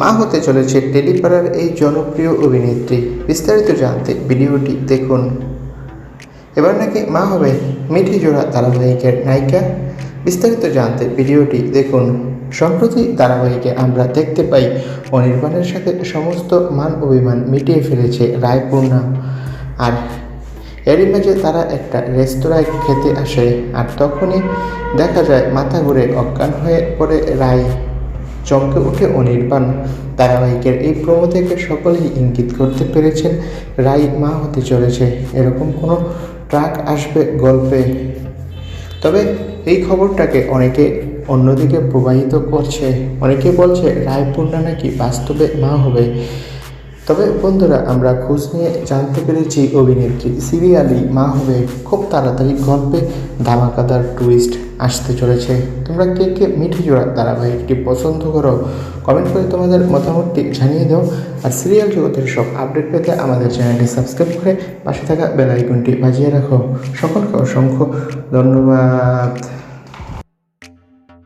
মা হতে চলেছে টেলিপাড়ার এই জনপ্রিয় অভিনেত্রী। বিস্তারিত জানতে ভিডিওটি দেখুন। এবার নাকি মা হবে মিঠি জোড়া ধারাবাহিকের নায়িকা। বিস্তারিত জানতে ভিডিওটি দেখুন। সম্প্রতি ধারাবাহিকে আমরা দেখতে পাই, অনির্বাণের সাথে সমস্ত মান অভিমান মিটিয়ে ফেলেছে রায়পূর্ণা। আর এরই মাঝে তারা একটা রেস্তোরাঁয় খেতে আসে, আর তখনই দেখা যায় মাথা ঘুরে অজ্ঞান হয়ে পড়ে রায়। চমকে ওঠে অনির্বাণ ধারাবাহিকের এই প্রমো থেকে সকলেই ইঙ্গিত করতে পেরেছেন, রাই মা হতে চলেছে। এরকম কোনো ট্রাক আসবে গল্পে। তবে এই খবরটাকে অনেকে অন্যদিকে প্রবাহিত করছে। অনেকে বলছে, রায়পূর্ণা নাকি বাস্তবে মা হবে। তবে বন্ধুরা, আমরা খোঁজ নিয়ে জানতে পেরেছি অভিনেত্রী সিরিয়ালি মা হবে খুব তাড়াতাড়ি গল্পে ধামাকাদার টুইস্ট আসতে চলেছে। তোমরা কে কে মিঠি জোড়া ধারাবাহিকটি পছন্দ করো কমেন্ট করে তোমাদের মতামতটি জানিয়ে দাও। আর সিরিয়াল জগতের সব আপডেট পেতে আমাদের চ্যানেলটি সাবস্ক্রাইব করে পাশে থাকা বেল আইকনটি বাজিয়ে রাখো। সকলকে অসংখ্য ধন্যবাদ।